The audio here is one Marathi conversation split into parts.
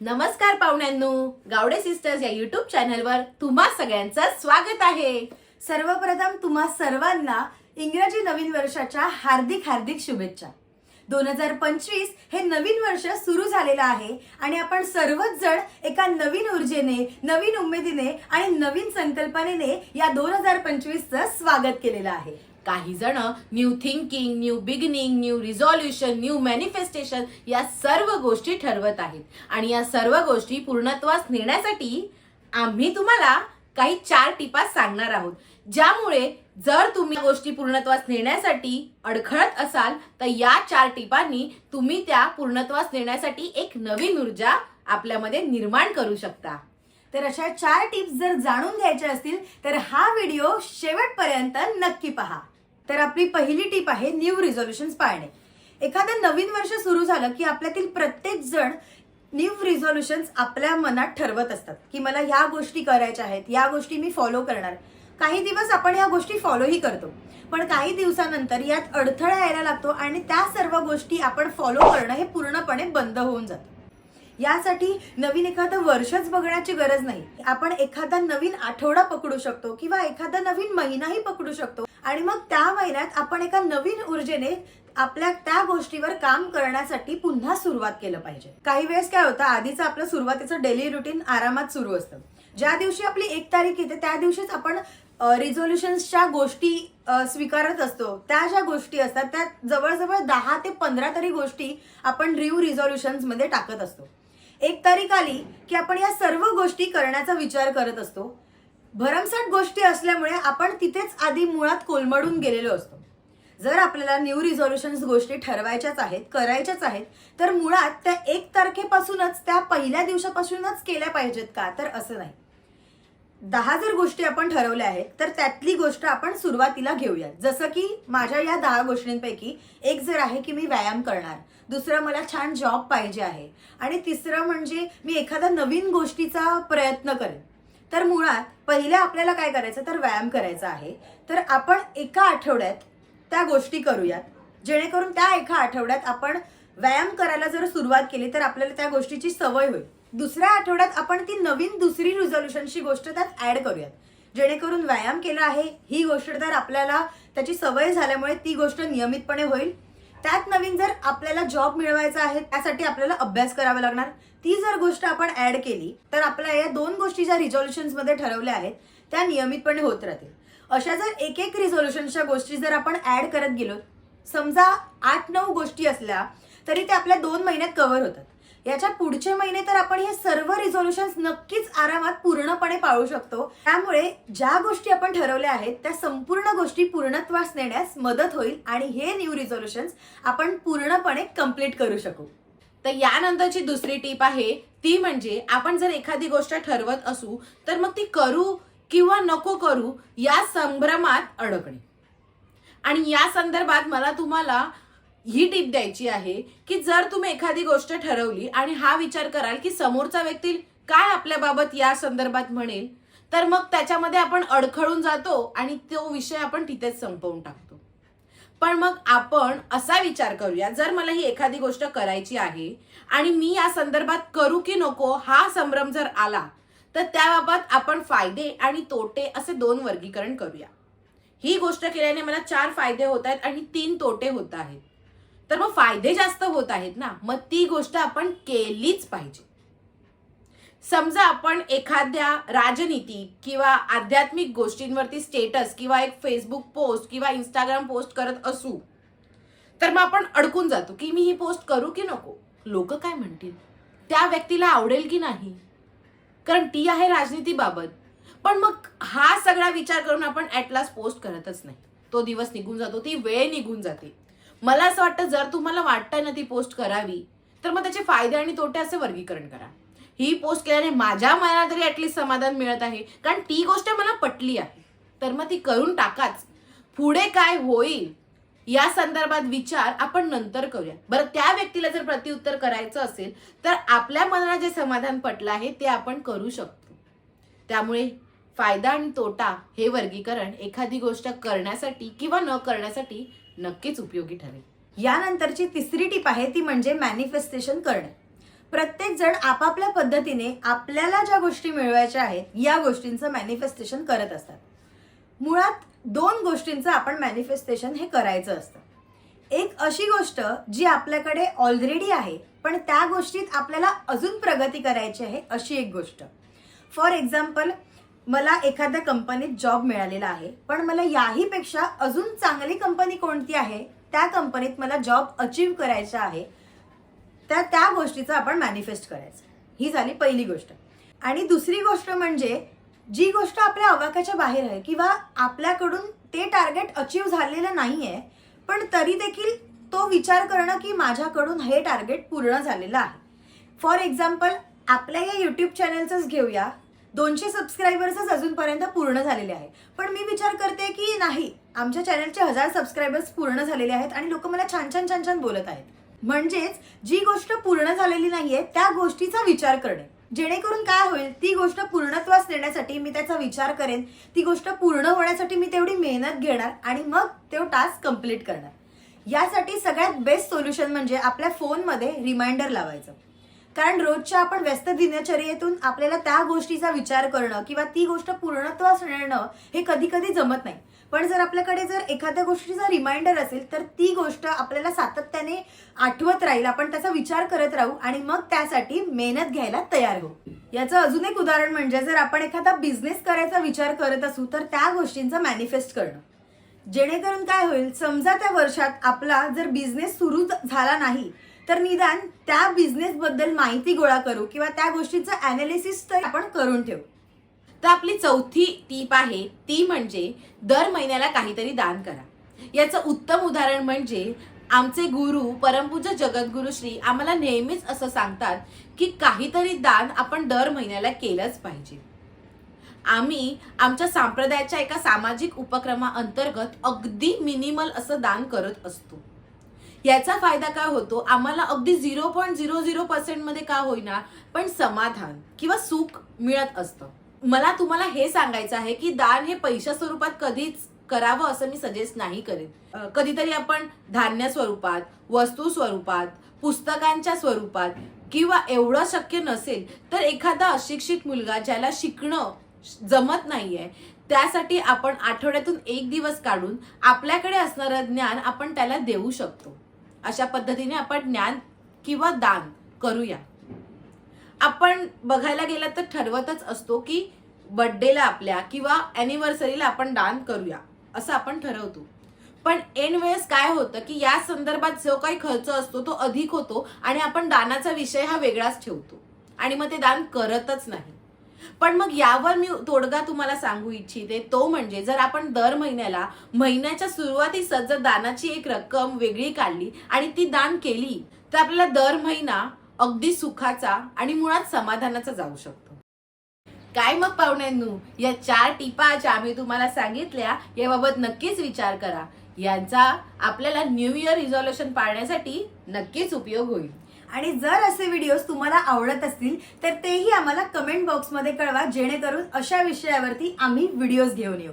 नमस्कार पाहुण्यांनो गावडे सिस्टर्स या युट्यूब चॅनलवर तुम्हा सगळ्यांचं स्वागत आहे. सर्वप्रथम तुम्हा सर्वांना इंग्रजी नवीन वर्षाच्या हार्दिक हार्दिक शुभेच्छा. दोन हजार पंचवीस हे नवीन वर्ष सुरू झालेलं आहे आणि आपण सर्वच जण एका नवीन ऊर्जेने नवीन उमेदीने आणि नवीन संकल्पनेने या दोन हजार पंचवीसचं स्वागत केलेलं आहे. काही जण new thinking new beginning new resolution new manifestation या सर्व गोष्टी ठरवत आहेत. आणि या सर्व गोष्टी पूर्णत्वास नेण्यासाठी आम्ही तुम्हाला काही चार टिपा सांगणार आहोत. ज्यामुळे जर तुम्ही गोष्टी पूर्णत्वास नेण्यासाठी अडखळत असाल तर या चार टिपांनी तुम्ही त्या पूर्णत्वास नेण्यासाठी एक नवीन ऊर्जा आपल्यामध्ये निर्माण करू शकता. तर अशा चार टिप्स जर जाणून घ्यायच्या असतील तर हा व्हिडिओ शेवटपर्यंत नक्की पहा. तर आपली पहिली टीप आहे न्यू रिझॉल्युशन्स पाळणे. एखादं नवीन वर्ष सुरू झालं की आपल्यातील प्रत्येक जण न्यू रिझोल्युशन्स आपल्या मनात ठरवत असतात की मला ह्या गोष्टी करायच्या आहेत या गोष्टी मी फॉलो करणार. काही दिवस आपण या गोष्टी फॉलोही करतो पण काही दिवसानंतर यात अडथळा यायला लागतो आणि त्या सर्व गोष्टी आपण फॉलो करणं हे पूर्णपणे बंद होऊन जातं. यासाठी नवीन एखादं वर्षच बघण्याची गरज नाही. आपण एखादा नवीन आठवडा पकडू शकतो किंवा एखादा नवीन महिनाही पकडू शकतो. आणि मग त्या महिन्यात आपण एका नवीन ऊर्जेने आपल्या त्या गोष्टीवर काम करण्यासाठी पुन्हा सुरुवात केलं पाहिजे. काही वेळेस काय होतं आधीचं आपलं सुरुवातीचं डेली रुटीन आरामात सुरू असतं. ज्या दिवशी आपली एक तारीख येते त्या दिवशीच आपण रिझोल्युशन्सच्या गोष्टी स्वीकारत असतो. त्या ज्या गोष्टी असतात त्या जवळजवळ दहा ते पंधरा तरी गोष्टी आपण रिव्ह रिझॉल्युशन्समध्ये टाकत असतो. एक तारीख आली की आपण या सर्व गोष्टी करण्याचा विचार करत असतो. भरमसाठ गोष्टी असल्यामुळे आपण तिथेच आधी मुळात कोलमडून गेलेलो असतो. जर आपल्याला न्यू रिझॉल्युशन्स गोष्टी ठरवायच्याच आहेत करायच्याच आहेत तर मुळात त्या एक तारखेपासूनच त्या पहिल्या दिवसापासूनच केल्या पाहिजेत का? तर असं नाही. दहा जर गोष्टी आपण ठरवल्या आहेत तर त्यातली गोष्ट आपण सुरुवातीला घेऊया जसं की माझ्या या दहा गोष्टींपैकी एक जर आहे की मी व्यायाम करणार दुसरं मला छान जॉब पाहिजे आहे आणि तिसरं म्हणजे मी एखादा नवीन गोष्टीचा प्रयत्न करेन. तर मुळात पहिल्या आपल्याला काय करायचं? तर व्यायाम करायचा आहे. तर आपण एका आठवड्यात त्या गोष्टी करूयात. जेणेकरून त्या एका आठवड्यात आपण व्यायाम करायला जर सुरुवात केली तर आपल्याला त्या गोष्टीची सवय होईल. दुसऱ्या आठवड्यात आपण ती नवीन दुसरी रिझोल्युशनची गोष्ट त्यात ऍड करूयात. जेणेकरून व्यायाम केला आहे ही गोष्ट तर आपल्याला त्याची सवय झाल्यामुळे ती गोष्ट नियमितपणे होईल. त्यात नवीन जर आपल्याला जॉब मिळवायचा आहे त्यासाठी आपल्याला अभ्यास करावा लागणार. ती जर गोष्ट आपण ऍड केली तर आपल्या या दोन गोष्टी ज्या रिझॉल्युशन्समध्ये ठरवल्या आहेत त्या नियमितपणे होत राहतील. अशा जर एक एक रिझॉल्युशनच्या गोष्टी जर आपण ऍड करत गेलो समजा आठ नऊ गोष्टी असल्या तरी ते आपल्या दोन महिन्यात कव्हर होतात. याच्या पुढचे महिने तर आपण हे सर्व रिझॉल्युशन्स नक्कीच आरामात पूर्णपणे पाळू शकतो. त्यामुळे ज्या गोष्टी आपण ठरवल्या आहेत त्या संपूर्ण गोष्टी पूर्णत्वास नेण्यास मदत होईल आणि हे न्यू रिझॉल्युशन्स आपण पूर्णपणे कंप्लीट करू शकू. तर यानंतरची दुसरी टीप आहे ती म्हणजे आपण जर एखादी गोष्ट ठरवत असू तर मग ती करू किंवा नको करू या संभ्रमात अडकणे. आणि या संदर्भात मला तुम्हाला ही टीप द्यायची आहे की जर तुम्ही एखादी गोष्ट ठरवली आणि हा विचार कराल की समोरचा व्यक्ती काय आपल्याबाबत या संदर्भात म्हणेल तर मग त्याच्यामध्ये आपण अडखळून जातो आणि तो विषय आपण तिथेच संपवून टाकतो. पण मग आपण असा विचार करूया जर मला ही एखादी गोष्ट करायची आहे आणि मी या संदर्भात करू की नको हा संभ्रम जर आला तर त्याबाबत आपण फायदे आणि तोटे असे दोन वर्गीकरण करूया. ही गोष्ट केल्याने मला चार फायदे होत आहेत आणि तीन तोटे होत आहेत. तर मग फायदे जास्त होत आहेत ना मग ती गोष्ट आपण केलीच पाहिजे. समजा आपण एखाद्या राजनीती किंवा आध्यात्मिक गोष्टींवरती स्टेटस किंवा एक फेसबुक पोस्ट किंवा इंस्टाग्राम पोस्ट करत असू तर मग आपण अडकून जातो की मी ही पोस्ट करू की नको? लोक काय म्हणतील? त्या व्यक्तीला आवडेल की नाही? कारण ती आहे राजनीतीबाबत. पण मग हा सगळा विचार करून आपण ऍटलास पोस्ट करतच नाही. तो दिवस निघून जातो ती वेळ निघून जाते. मला असं वाटतं जर तुम्हाला वाटतंय ना ती पोस्ट करावी तर मग त्याचे फायदे आणि तोटे असे वर्गीकरण करा. ही पोस्ट केल्याने माझ्या मनाला तरी ऍटलीस्ट समाधान मिळत आहे. कारण ती गोष्ट मला पटली आहे. तर मग ती करून टाकाच. पुढे काय होईल या संदर्भात विचार आपण नंतर करूया. बरं त्या व्यक्तीला जर प्रत्युत्तर करायचं असेल तर आपल्या मनाला जे समाधान पटलं आहे ते आपण करू शकतो. त्यामुळे फायदा आणि तोटा हे वर्गीकरण एखादी गोष्ट करण्यासाठी किंवा न करण्यासाठी नक्कीच उपयोगी ठरेल. यानंतरची तिसरी टीप आहे ती म्हणजे मॅनिफेस्टेशन करणे. प्रत्येक जण आपापल्या पद्धतीने आपल्याला ज्या गोष्टी मिळवायच्या आहेत या गोष्टींचं मॅनिफेस्टेशन करत असतात. मुळात दोन गोष्टींचं आपण मॅनिफेस्टेशन हे करायचं असतं. एक अशी गोष्ट जी आपल्याकडे ऑलरेडी आहे पण त्या गोष्टीत आपल्याला अजून प्रगती करायची आहे अशी एक गोष्ट. फॉर एक्झाम्पल मला एखाद्या कंपनीत जॉब मिळालेला आहे पण मला याहीपेक्षा अजून चांगली कंपनी कोणती आहे त्या कंपनीत मला जॉब अचीव करायचा आहे त्या त्या गोष्टीचं आपण मॅनिफेस्ट करायचं. ही झाली पहिली गोष्ट. आणि दुसरी गोष्ट म्हणजे जी गोष्ट आपल्या अवाक्याच्या बाहेर आहे किंवा आपल्याकडून ते टार्गेट अचीव झालेलं नाही आहे पण तरी देखील तो विचार करणं की माझ्याकडून हे टार्गेट पूर्ण झालेलं आहे. फॉर एक्झाम्पल आपल्या या यूट्यूब चॅनलचंच घेऊया. दोनशे सबस्क्रायबर्सच अजूनपर्यंत पूर्ण झालेले आहे पण मी विचार करते की नाही आमच्या चॅनलचे हजार सबस्क्रायबर्स पूर्ण झालेले आहेत आणि लोक मला छान छान छान छान बोलत आहेत. म्हणजेच जी गोष्ट पूर्ण झालेली नाहीये त्या गोष्टीचा विचार करणे. जेणेकरून काय होईल ती गोष्ट पूर्णत्वास नेण्यासाठी मी त्याचा विचार करेन ती गोष्ट पूर्ण होण्यासाठी मी तेवढी मेहनत घेणार आणि मग तो टास्क कंप्लीट करणार. यासाठी सगळ्यात बेस्ट सोल्युशन म्हणजे आपल्या फोनमध्ये रिमाइंडर लावायचं. कारण रोजच्या आपण व्यस्त दिनचर्येतून आपल्याला त्या गोष्टीचा विचार करणं किंवा ती गोष्ट पूर्णत्वास नेणं हे कधी कधी जमत नाही. पण जर आपल्याकडे जर एखाद्या गोष्टीचा रिमाइंडर असेल तर ती गोष्ट आपल्याला सातत्याने आठवत राहील. आपण त्याचा विचार करत राहू आणि मग त्यासाठी मेहनत घ्यायला तयार होऊ. याचं अजून एक उदाहरण म्हणजे जर आपण एखादा बिझनेस करायचा विचार करत असू तर त्या गोष्टींचं मॅनिफेस्ट करणं. जेणेकरून काय होईल समजा त्या वर्षात आपला जर बिझनेस सुरू झाला नाही तर निदान त्या बिझनेसबद्दल माहिती गोळा करू किंवा त्या गोष्टीचं ॲनालिसिस तर आपण करून ठेवू. तर आपली चौथी टीप आहे ती म्हणजे दर महिन्याला काहीतरी दान करा. याचं उत्तम उदाहरण म्हणजे आमचे गुरु परमपूज्य जगद्गुरु श्री आम्हाला नेहमीच असं सांगतात की काहीतरी दान आपण दर महिन्याला केलंच पाहिजे. आम्ही आमच्या संप्रदायाच्या एका सामाजिक उपक्रमाअंतर्गत अगदी मिनिमल असं दान करत असतो. याचा फायदा काय होतो? आम्हाला अगदी झिरो पॉईंट झिरो झिरो पर्सेंटमध्ये का होईना? पण समाधान किंवा सुख मिळत असतं. मला तुम्हाला हे सांगायचं आहे की दान हे पैशा स्वरूपात कधीच करावं असं मी सजेस्ट नाही करेन कधीतरी आपण धान्य स्वरूपात वस्तू स्वरूपात पुस्तकांच्या स्वरूपात किंवा एवढं शक्य नसेल तर एखादा अशिक्षित मुलगा ज्याला शिकणं जमत नाहीये त्यासाठी आपण आठवड्यातून एक दिवस काढून आपल्याकडे असणारं ज्ञान आपण त्याला देऊ शकतो. अशा पद्धतीने आपण ज्ञान किंवा दान करूया. आपण बघायला गेलं तर ठरवतच असतो की बड्डेला आपल्या किंवा अॅनिव्हर्सरीला आपण दान करूया असं आपण ठरवतो. पण एन वेळेस काय होतं की या संदर्भात जो काही खर्च असतो तो अधिक होतो आणि आपण दानाचा विषय हा वेगळाच ठेवतो. आणि मग ते दान करतच नाही. पण मग यावर मी तोडगा तुम्हाला सांगू इच्छिते तो म्हणजे जर आपण दर महिन्याला महिन्याच्या सुरुवातीस जर दानाची एक रक्कम वेगळी काढली आणि ती दान केली तर आपल्याला दर महिना अगदी सुखाचा आणि मुळात समाधानाचा जाऊ शकतो. काय मग पाहुण्यांनू या चार टिपा ज्या आम्ही तुम्हाला सांगितल्या याबाबत नक्कीच विचार करा. यांचा आपल्याला न्यू इयर रिझॉल्युशन पाळण्यासाठी नक्कीच उपयोग होईल. आणि जर असे व्हिडिओज तुम्हाला आवडत असतील तर तेही आम्हाला कमेंट बॉक्समध्ये कळवा जेणेकरून अशा विषयावरती आम्ही व्हिडिओज घेऊन येऊ.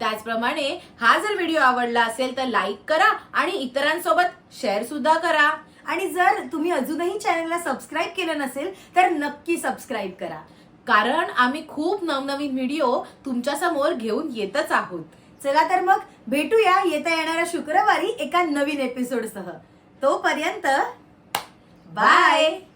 त्याचप्रमाणे हा जर व्हिडिओ आवडला असेल तर लाईक करा आणि इतरांसोबत शेअर सुद्धा करा. आणि जर तुम्ही अजूनही चॅनलला सबस्क्राईब केलं नसेल तर नक्की सबस्क्राईब करा. कारण आम्ही खूप नवनवीन व्हिडिओ तुमच्यासमोर घेऊन येतच आहोत. चला तर मग भेटूया येत्या येणाऱ्या शुक्रवारी एका नवीन एपिसोडसह तोपर्यंत Bye! Bye.